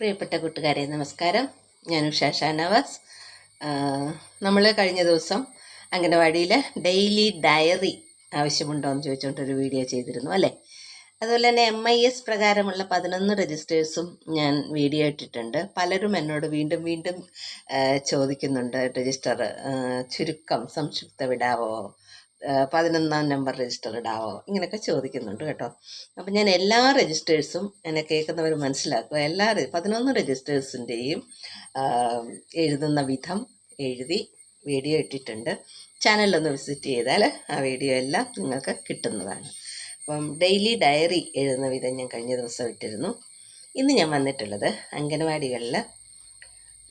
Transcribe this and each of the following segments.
പ്രിയപ്പെട്ട കൂട്ടുകാരെ നമസ്കാരം. ഞാൻ ഉഷ ഷാനവാസ്. നമ്മൾ കഴിഞ്ഞ ദിവസം അംഗനവാടിയിൽ ഡെയിലി ഡയറി ആവശ്യമുണ്ടോ എന്ന് ചോദിച്ചുകൊണ്ടൊരു വീഡിയോ ചെയ്തിരുന്നു അല്ലേ? അതുപോലെ തന്നെ എം ഐ എസ് പ്രകാരമുള്ള പതിനൊന്ന് രജിസ്റ്റേഴ്സും ഞാൻ വീഡിയോ ഇട്ടിട്ടുണ്ട്. പലരും എന്നോട് വീണ്ടും വീണ്ടും ചോദിക്കുന്നുണ്ട്. രജിസ്റ്റർ ചുരുക്കം സംക്ഷിപ്ത വിടാവോ? പതിനൊന്നാം നമ്പർ രജിസ്റ്റർഡ് ആവോ? ഇങ്ങനെയൊക്കെ ചോദിക്കുന്നുണ്ട് കേട്ടോ. അപ്പം ഞാൻ എല്ലാ രജിസ്റ്റേഴ്സും എന്നെ കേൾക്കുന്നവർ മനസ്സിലാക്കുക. എല്ലാ പതിനൊന്ന് രജിസ്റ്റേഴ്സിന്റെയും എഴുതുന്ന വിധം എഴുതി വീഡിയോ ഇട്ടിട്ടുണ്ട്. ചാനലൊന്ന് വിസിറ്റ് ചെയ്താൽ ആ വീഡിയോ എല്ലാം നിങ്ങൾക്ക് കിട്ടുന്നതാണ്. അപ്പം ഡെയിലി ഡയറി എഴുതുന്ന വിധം ഞാൻ കഴിഞ്ഞ ദിവസം ഇട്ടിരുന്നു. ഇന്ന് ഞാൻ വന്നിട്ടുള്ളത് അംഗനവാടികളിൽ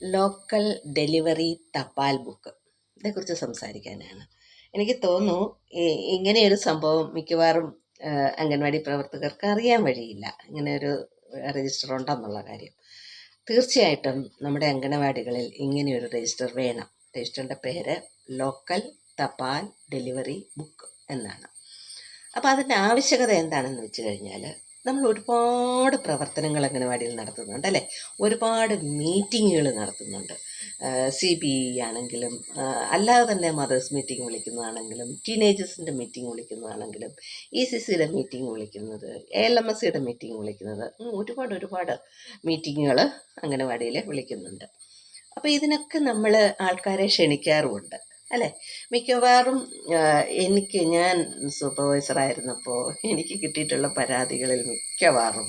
ലോക്കൽ ഡെലിവറി തപാൽ ബുക്ക്. ഇതേക്കുറിച്ച് സംസാരിക്കാനാണ്. എനിക്ക് തോന്നുന്നു ഇങ്ങനെയൊരു സംഭവം മിക്കവാറും അംഗൻവാടി പ്രവർത്തകർക്ക് അറിയാൻ വഴിയില്ല. ഇങ്ങനെ ഒരു രജിസ്റ്റർ ഉണ്ടെന്നുള്ള കാര്യം. തീർച്ചയായിട്ടും നമ്മുടെ അംഗനവാടികളിൽ ഇങ്ങനെയൊരു രജിസ്റ്റർ വേണം. രജിസ്റ്ററിന്റെ പേര് ലോക്കൽ തപാൽ ഡെലിവറി ബുക്ക് എന്നാണ്. അപ്പോൾ അതിന്റെ ആവശ്യകത എന്താണെന്ന് വെച്ച് കഴിഞ്ഞാൽ നമ്മൾ ഒരുപാട് പ്രവർത്തനങ്ങൾ അംഗനവാടിയിൽ നടത്തുന്നുണ്ട് അല്ലേ? ഒരുപാട് മീറ്റിങ്ങുകൾ നടത്തുന്നുണ്ട്. സി ബി ഇ ആണെങ്കിലും അല്ലാതെ തന്നെ മദേഴ്സ് മീറ്റിംഗ് വിളിക്കുന്നതാണെങ്കിലും ടീനേജേഴ്സിന്റെ മീറ്റിംഗ് വിളിക്കുന്നതാണെങ്കിലും ഇ സി സിയുടെ മീറ്റിംഗ് വിളിക്കുന്നത് എ എൽ എം എസ് സിയുടെ മീറ്റിംഗ് വിളിക്കുന്നത് ഒരുപാട് ഒരുപാട് മീറ്റിങ്ങുകൾ അംഗനവാടിയിൽ വിളിക്കുന്നുണ്ട്. അപ്പോൾ ഇതിനൊക്കെ നമ്മൾ ആൾക്കാരെ ക്ഷണിക്കാറുമുണ്ട്. അല്ലേ? മിക്കവാറും എനിക്ക് ഞാൻ സൂപ്പർവൈസർ ആയിരുന്നപ്പോൾ എനിക്ക് കിട്ടിയിട്ടുള്ള പരാതികളിൽ മിക്കവാറും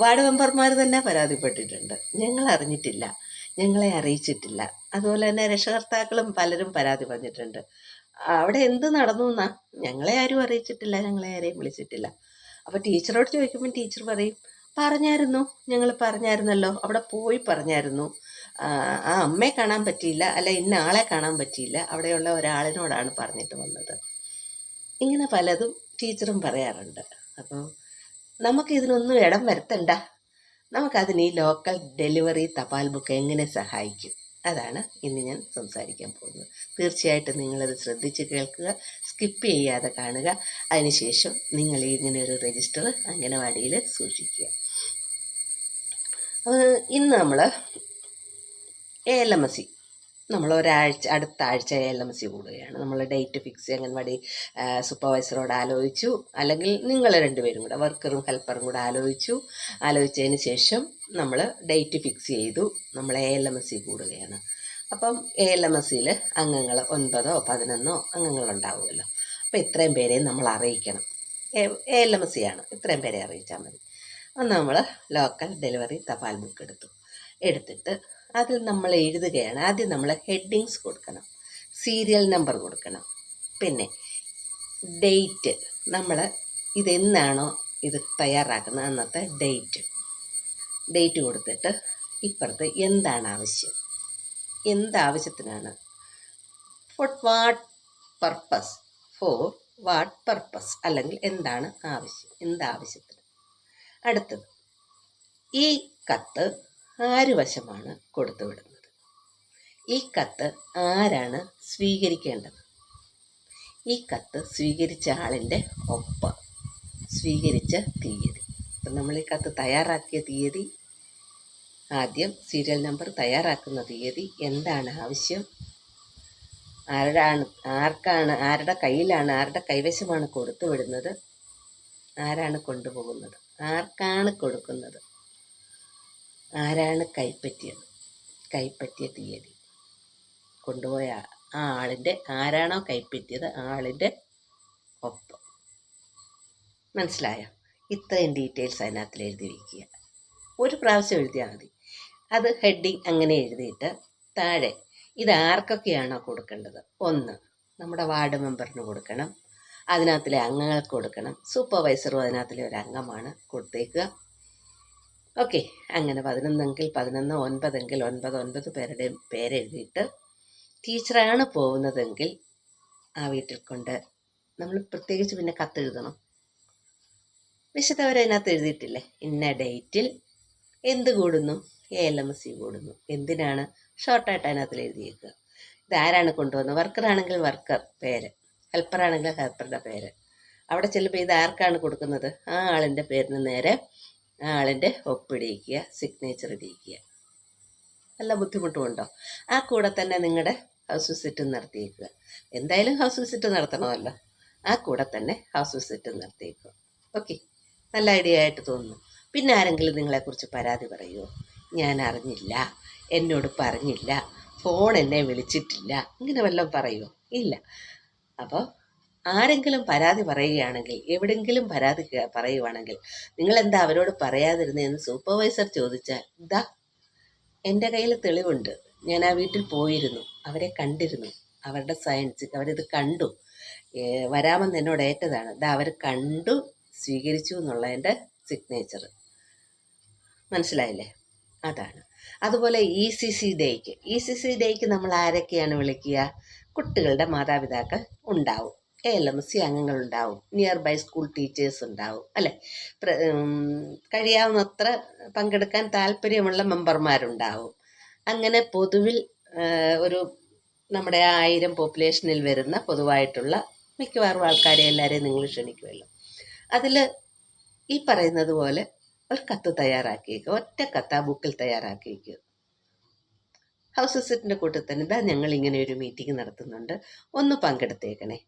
വാർഡ് മെമ്പർമാർ തന്നെ പരാതിപ്പെട്ടിട്ടുണ്ട്. ഞങ്ങൾ അറിഞ്ഞിട്ടില്ല. ഞങ്ങളെ അറിയിച്ചിട്ടില്ല. അതുപോലെ തന്നെ രക്ഷകർത്താക്കളും പലരും പരാതി പറഞ്ഞിട്ടുണ്ട്. അവിടെ എന്ത് നടന്നു എന്നാ? ഞങ്ങളെ ആരും അറിയിച്ചിട്ടില്ല. ഞങ്ങളെ ആരെയും വിളിച്ചിട്ടില്ല. അപ്പോൾ ടീച്ചറോട് ചോദിക്കുമ്പോൾ ടീച്ചർ പറയും പറഞ്ഞായിരുന്നു. ഞങ്ങൾ പറഞ്ഞായിരുന്നല്ലോ. അവിടെ പോയി പറഞ്ഞായിരുന്നു. ആ അമ്മയെ കാണാൻ പറ്റിയില്ല. അല്ല ഇന്ന ആളെ കാണാൻ പറ്റിയില്ല. അവിടെയുള്ള ഒരാളിനോടാണ് പറഞ്ഞിട്ട് വന്നത്. ഇങ്ങനെ പലതും ടീച്ചറും പറയാറുണ്ട്. അപ്പോൾ നമുക്ക് ഇതിനൊന്നും ഇടം വരുത്തണ്ട. നമുക്കതിന് ഈ ലോക്കൽ ഡെലിവറി തപാൽ ബുക്ക് എങ്ങനെ സഹായിക്കും? അതാണ് ഇന്ന് ഞാൻ സംസാരിക്കാൻ പോകുന്നത്. തീർച്ചയായിട്ടും നിങ്ങളത് ശ്രദ്ധിച്ച് കേൾക്കുക സ്കിപ്പ് ചെയ്യാതെ കാണുക. അതിനുശേഷം നിങ്ങൾ ഇങ്ങനെ ഒരു രജിസ്റ്റർ അംഗനവാടിയിൽ സൂക്ഷിക്കുക. ഇന്ന് നമ്മൾ A L M S C നമ്മൾ ഒരാഴ്ച അടുത്ത ആഴ്ച എ എൽ എം സി കൂടുകയാണ്. നമ്മൾ ഡേറ്റ് ഫിക്സ് അംഗൻവാടി സൂപ്പർവൈസറോട് ആലോചിച്ചു. അല്ലെങ്കിൽ നിങ്ങൾ രണ്ടുപേരും കൂടെ വർക്കറും ഹെൽപ്പറും കൂടെ ആലോചിച്ചു. ആലോചിച്ചതിന് ശേഷം നമ്മൾ ഡേറ്റ് ഫിക്സ് ചെയ്തു. നമ്മൾ A L M S C കൂടുകയാണ്. അപ്പം എ എൽ എം എസ് സിയിൽ അംഗങ്ങൾ ഒൻപതോ പതിനൊന്നോ അംഗങ്ങളുണ്ടാവുമല്ലോ. അപ്പോൾ ഇത്രയും പേരെയും നമ്മൾ അറിയിക്കണം. A L M S C ആണ് ഇത്രയും പേരെ അറിയിച്ചാൽ മതി. നമ്മൾ ലോക്കൽ ഡെലിവറി തപാൽ ബുക്ക് എടുത്തു. എടുത്തിട്ട് അതിൽ നമ്മൾ എഴുതുകയാണ്. ആദ്യം നമ്മൾ ഹെഡിങ്സ് കൊടുക്കണം. സീരിയൽ നമ്പർ കൊടുക്കണം. പിന്നെ ഡേറ്റ് നമ്മൾ ഇതെന്നാണോ ഇത് തയ്യാറാക്കുന്നത് അന്നത്തെ ഡേറ്റ് ഡേറ്റ് കൊടുത്തിട്ട് ഇപ്പുറത്ത് എന്താണ് ആവശ്യം? എന്താവശ്യത്തിനാണ് for what purpose for what purpose അല്ലെങ്കിൽ എന്താണ് ആവശ്യം? എന്താവശ്യത്തിന് അടുത്തത്. ഈ കത്ത് ആര് വശമാണ് കൊടുത്തുവിടുന്നത് ഈ കത്ത് ആരാണ് സ്വീകരിക്കേണ്ടത്? ഈ കത്ത് സ്വീകരിച്ച ആളിന്റെ ഒപ്പ് സ്വീകരിച്ച തീയതി. അപ്പം നമ്മൾ ഈ കത്ത് തയ്യാറാക്കിയ തീയതി ആദ്യം സീരിയൽ നമ്പർ തയ്യാറാക്കുന്ന തീയതി എന്താണ് ആവശ്യം? ആരാണ് ആർക്കാണ് ആരുടെ കയ്യിലാണ് ആരുടെ കൈവശമാണ് കൊടുത്തുവിടുന്നത് ആരാണ് കൊണ്ടുപോകുന്നത്? ആർക്കാണ് കൊടുക്കുന്നത്? ആരാണ് കൈപ്പറ്റിയത്? കൈപ്പറ്റിയ തീയതി. കൊണ്ടുപോയ ആ- ആളിന്റെ ആരാണോ കൈപ്പറ്റിയത്? ആളിന്റെ ഒപ്പം. മനസ്സിലായോ? ഇത്രയും ഡീറ്റെയിൽസ് അതിനകത്തിൽ എഴുതി വയ്ക്കുക ഒരു പ്രാവശ്യം എഴുതിയാൽ മതി. അത് ഹെഡിങ് അങ്ങനെ എഴുതിയിട്ട് താഴെ ഇത് ആർക്കൊക്കെയാണോ കൊടുക്കേണ്ടത്? ഒന്ന് നമ്മുടെ വാർഡ് മെമ്പറിന് കൊടുക്കണം. അതിനകത്തിലെ അംഗങ്ങൾക്ക് കൊടുക്കണം. സൂപ്പർവൈസറും അതിനകത്തിലെ ഒരു അംഗമാണ് കൊടുത്തേക്കുക. ഓക്കെ അങ്ങനെ പതിനൊന്നെങ്കിൽ പതിനൊന്ന് ഒൻപതെങ്കിൽ ഒൻപത് ഒൻപത് പേരുടെയും പേരെഴുതിയിട്ട് ടീച്ചറാണ് പോകുന്നതെങ്കിൽ ആ വീട്ടിൽ കൊണ്ട് നമ്മൾ പ്രത്യേകിച്ച് പിന്നെ കത്തെഴുതണം വിശദവരെ അതിനകത്ത് എഴുതിയിട്ടില്ലേ? ഇന്ന ഡേറ്റിൽ എന്ത് കൂടുന്നു? A L M S C കൂടുന്നു. എന്തിനാണ്? ഷോർട്ടായിട്ട് അതിനകത്ത് എഴുതിയേക്കുക. ഇതാരാണ് കൊണ്ടുവന്നത്? വർക്കറാണെങ്കിൽ വർക്കർ പേര്. ഹെൽപ്പറാണെങ്കിൽ ഹെൽപ്പറുടെ പേര്. അവിടെ ചെല്ലുമ്പോൾ ഇത് ആർക്കാണ് കൊടുക്കുന്നത്? ആ ആളിന്റെ പേരിന് നേരെ ആ ആളിന്റെ ഒപ്പിടിയിക്കുക സിഗ്നേച്ചർ ഇടിയിക്കുക. നല്ല ബുദ്ധിമുട്ടുമുണ്ടോ? ആ കൂടെ തന്നെ നിങ്ങളുടെ ഹൗസ് വിസിറ്റ് നടത്തിയേക്കുക. എന്തായാലും ഹൗസ് വിസിറ്റ് നടത്തണമല്ലോ. ആ കൂടെ തന്നെ ഹൗസ് വിസിറ്റ് നടത്തിയേക്കുക. ഓക്കെ നല്ല ഐഡിയ ആയിട്ട് തോന്നുന്നു. പിന്നെ ആരെങ്കിലും നിങ്ങളെക്കുറിച്ച് പരാതി പറയുമോ ഞാൻ അറിഞ്ഞില്ല. എന്നോട് പറഞ്ഞില്ല. ഫോൺ എന്നെ വിളിച്ചിട്ടില്ല. ഇങ്ങനെ വല്ലതും പറയുമോ ഇല്ല. അപ്പോൾ ആരെങ്കിലും പരാതി പറയുകയാണെങ്കിൽ എവിടെങ്കിലും പരാതി പറയുവാണെങ്കിൽ നിങ്ങൾ എന്താ അവരോട് പറയാതിരുന്നതെന്ന് സൂപ്പർവൈസർ ചോദിച്ചാൽ ഇതാ എന്റെ കയ്യിൽ തെളിവുണ്ട്. ഞാൻ ആ വീട്ടിൽ പോയിരുന്നു. അവരെ കണ്ടിരുന്നു. അവരുടെ സയൻസ് അവരിത് കണ്ടു. വരാമെന്ന് എന്നോട് ഏറ്റതാണ്. ഇതാ അവർ കണ്ടു സ്വീകരിച്ചു എന്നുള്ളതിന്റെ സിഗ്നേച്ചർ മനസ്സിലായില്ലേ? അതാണ്. അതുപോലെ ഇ സി സി ഡേക്ക് ഇ സി സി ഡേക്ക് നമ്മൾ ആരൊക്കെയാണ് വിളിക്കുക? കുട്ടികളുടെ മാതാപിതാക്കൾ ഉണ്ടാവും. എ എൽ എം സി അംഗങ്ങളുണ്ടാവും. നിയർ ബൈ സ്കൂൾ ടീച്ചേഴ്സ് ഉണ്ടാവും. അല്ലേ? കഴിയാവുന്നത്ര പങ്കെടുക്കാൻ താല്പര്യമുള്ള മെമ്പർമാരുണ്ടാവും. അങ്ങനെ പൊതുവിൽ ഒരു നമ്മുടെ ആയിരം പോപ്പുലേഷനിൽ വരുന്ന പൊതുവായിട്ടുള്ള മിക്കവാറും ആൾക്കാരെ എല്ലാവരെയും നിങ്ങൾ ക്ഷണിക്കുമല്ലോ. അതിൽ ഈ പറയുന്നത് പോലെ ഒരു കത്ത് തയ്യാറാക്കിയേക്കുക. ഒറ്റ കത്ത് ആ ബുക്കിൽ തയ്യാറാക്കിയേക്കുക. ഹൗസ് വിസിറ്റിന്റെ കൂട്ടത്തിൽ തന്നെ ഇതാ ഞങ്ങൾ ഇങ്ങനെ ഒരു മീറ്റിംഗ് നടത്തുന്നുണ്ട്. ഒന്ന് പങ്കെടുത്തേക്കണേ.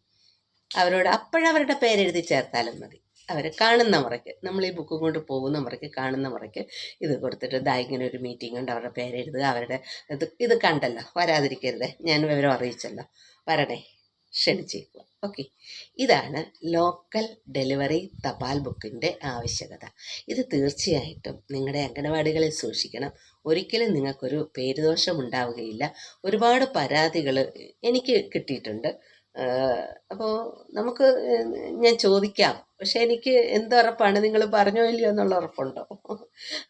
അവരോട് അപ്പോഴവരുടെ പേരെഴുതി ചേർത്താലും മതി. അവർ കാണുന്ന മുറയ്ക്ക് നമ്മൾ ഈ ബുക്ക് കൊണ്ട് പോകുന്ന മുറയ്ക്ക് കാണുന്ന മുറയ്ക്ക് ഇത് കൊടുത്തിട്ട് ദാ ഇങ്ങനെ ഒരു മീറ്റിംഗ് ഉണ്ട്. അവരുടെ പേരെഴുതുക അവരുടെ ഇത് ഇത് കണ്ടല്ലോ. വരാതിരിക്കരുത്. ഞാൻ വിവരം അറിയിച്ചല്ലോ. വരണേ. ക്ഷണിച്ചേക്കുക. ഓക്കെ ഇതാണ് ലോക്കൽ ഡെലിവറി തപാൽ ബുക്കിന്റെ ആവശ്യകത. ഇത് തീർച്ചയായിട്ടും നിങ്ങളുടെ അംഗനവാടികളിൽ സൂക്ഷിക്കണം. ഒരിക്കലും നിങ്ങൾക്കൊരു പേരുദോഷം ഉണ്ടാവുകയില്ല. ഒരുപാട് പരാതികൾ എനിക്ക് കിട്ടിയിട്ടുണ്ട്. അപ്പോൾ നമുക്ക് ഞാൻ ചോദിക്കാം. പക്ഷെ എനിക്ക് എന്തുറപ്പാണ് നിങ്ങൾ പറഞ്ഞോ ഇല്ലയോ എന്നുള്ള ഉറപ്പുണ്ടോ?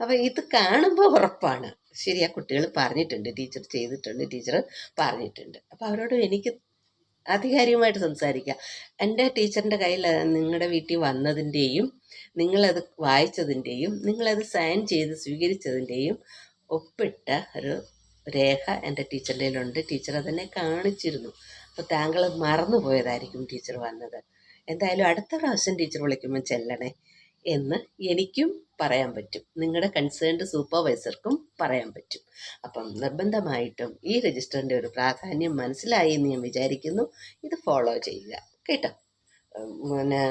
അപ്പോൾ ഇത് കാണുമ്പോൾ ഉറപ്പാണ്. ശരിയാ കുട്ടികൾ പറഞ്ഞിട്ടുണ്ട്. ടീച്ചർ ചെയ്തിട്ടുണ്ട് ടീച്ചർ പറഞ്ഞിട്ടുണ്ട്. അപ്പോൾ അവരോട് എനിക്ക് ആധികാരികമായിട്ട് സംസാരിക്കുക എന്റെ ടീച്ചറിന്റെ കയ്യിൽ നിങ്ങളുടെ വീട്ടിൽ വന്നതിന്റെയും നിങ്ങളത് വായിച്ചതിന്റെയും നിങ്ങളത് സൈൻ ചെയ്ത് സ്വീകരിച്ചതിന്റെയും ഒപ്പിട്ട ഒരു രേഖ എന്റെ ടീച്ചറിന്റെ കയ്യിലുണ്ട്. ടീച്ചർ അതെന്നെ കാണിച്ചിരുന്നു. അപ്പോൾ താങ്കൾ മറന്നു പോയതായിരിക്കും ടീച്ചർ വന്നത്. എന്തായാലും അടുത്ത പ്രാവശ്യം ടീച്ചർ വിളിക്കുമ്പോൾ ചെല്ലണേ. എന്ന് എനിക്കും പറയാൻ പറ്റും. നിങ്ങളുടെ കൺസേൺഡ് സൂപ്പർവൈസർക്കും പറയാൻ പറ്റും. അപ്പം നിർബന്ധമായിട്ടും ഈ രജിസ്റ്ററിന്റെ ഒരു പ്രാധാന്യം മനസ്സിലായി എന്ന് ഞാൻ വിചാരിക്കുന്നു. ഇത് ഫോളോ ചെയ്യുക. കേട്ടോ? പിന്നെ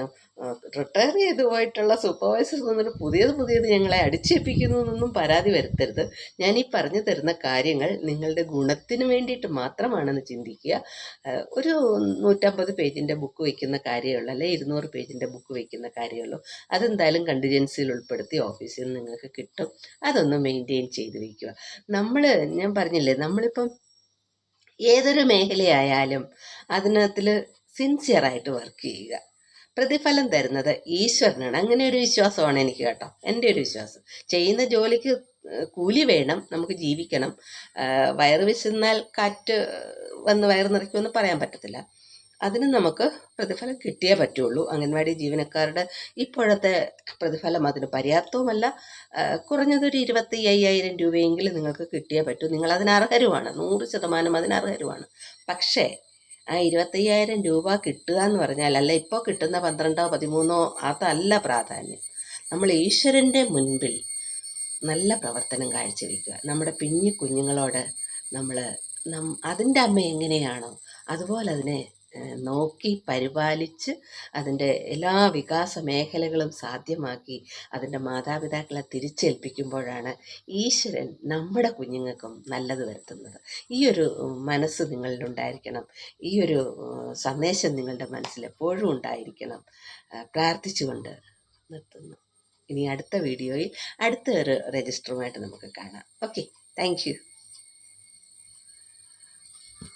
റിട്ടയർ ചെയ്തു പോയിട്ടുള്ള സൂപ്പർവൈസർ വന്നിട്ട് പുതിയത് പുതിയത് ഞങ്ങളെ അടിച്ചേൽപ്പിക്കുന്നു എന്നൊന്നും പരാതി വരുത്തരുത്. ഞാൻ ഈ പറഞ്ഞു തരുന്ന കാര്യങ്ങൾ നിങ്ങളുടെ ഗുണത്തിന് വേണ്ടിയിട്ട് മാത്രമാണെന്ന് ചിന്തിക്കുക. ഒരു നൂറ്റമ്പത് പേജിന്റെ ബുക്ക് വയ്ക്കുന്ന കാര്യമുള്ളൂ അല്ലെ? ഇരുന്നൂറ് പേജിന്റെ ബുക്ക് വയ്ക്കുന്ന കാര്യമുള്ളൂ അതെന്തായാലും കണ്ടിജൻസിയിൽ ഉൾപ്പെടുത്തി ഓഫീസിൽ നിന്ന് നിങ്ങൾക്ക് കിട്ടും. അതൊന്ന് മെയിന്റെയിൻ ചെയ്ത് വയ്ക്കുക നമ്മൾ ഞാൻ പറഞ്ഞില്ലേ നമ്മളിപ്പം ഏതൊരു മേഖലയായാലും അതിനകത്തിൽ സിൻസിയറായിട്ട് വർക്ക് ചെയ്യുക. പ്രതിഫലം തരുന്നത് ഈശ്വരനാണ്. അങ്ങനെ ഒരു വിശ്വാസമാണ് എനിക്ക് കേട്ടോ. എന്റെ ഒരു വിശ്വാസം. ചെയ്യുന്ന ജോലിക്ക് കൂലി വേണം. നമുക്ക് ജീവിക്കണം. വയറ് വിശന്നാൽ കാറ്റ് വന്ന് വയറ് നിറയ്ക്കുമെന്ന് പറയാൻ പറ്റത്തില്ല. അതിന് നമുക്ക് പ്രതിഫലം കിട്ടിയേ പറ്റുള്ളൂ. അംഗൻവാടി ജീവനക്കാരുടെ ഇപ്പോഴത്തെ പ്രതിഫലം അതിന് പര്യാപ്തവുമല്ല. കുറഞ്ഞതൊരു ഇരുപത്തി അയ്യായിരം രൂപയെങ്കിലും നിങ്ങൾക്ക് കിട്ടിയേ പറ്റൂ. നിങ്ങൾ അതിന് അർഹരുമാണ്. നൂറ് ശതമാനം അതിന് അർഹരുമാണ്. പക്ഷേ ആ ഇരുപത്തയ്യായിരം രൂപ കിട്ടുക എന്ന് പറഞ്ഞാൽ അല്ല ഇപ്പോൾ കിട്ടുന്ന പന്ത്രണ്ടോ പതിമൂന്നോ അതല്ല പ്രാധാന്യം. നമ്മൾ ഈശ്വരന്റെ മുൻപിൽ നല്ല പ്രവർത്തനം കാഴ്ചവെക്കുക. നമ്മുടെ പിഞ്ഞു കുഞ്ഞുങ്ങളോട് നമ്മൾ നം അതിന്റെ അമ്മ എങ്ങനെയാണോ അതുപോലെ അതിനെ നോക്കി പരിപാലിച്ച് അതിന്റെ എല്ലാ വികാസ മേഖലകളും സാധ്യമാക്കി അതിന്റെ മാതാപിതാക്കളെ തിരിച്ചേൽപ്പിക്കുമ്പോഴാണ് ഈശ്വരൻ നമ്മുടെ കുഞ്ഞുങ്ങൾക്കും നല്ലത് വരുത്തുന്നത്. ഈ ഒരു മനസ്സ് നിങ്ങളിലുണ്ടായിരിക്കണം ഈ ഒരു സന്ദേശം നിങ്ങളുടെ മനസ്സിൽ എപ്പോഴും ഉണ്ടായിരിക്കണം. പ്രാർത്ഥിച്ചുകൊണ്ട് നിർത്തുന്നു. ഇനി അടുത്ത വീഡിയോയിൽ അടുത്ത ഒരു രജിസ്റ്ററുമായിട്ട് നമുക്ക് കാണാം. Okay thank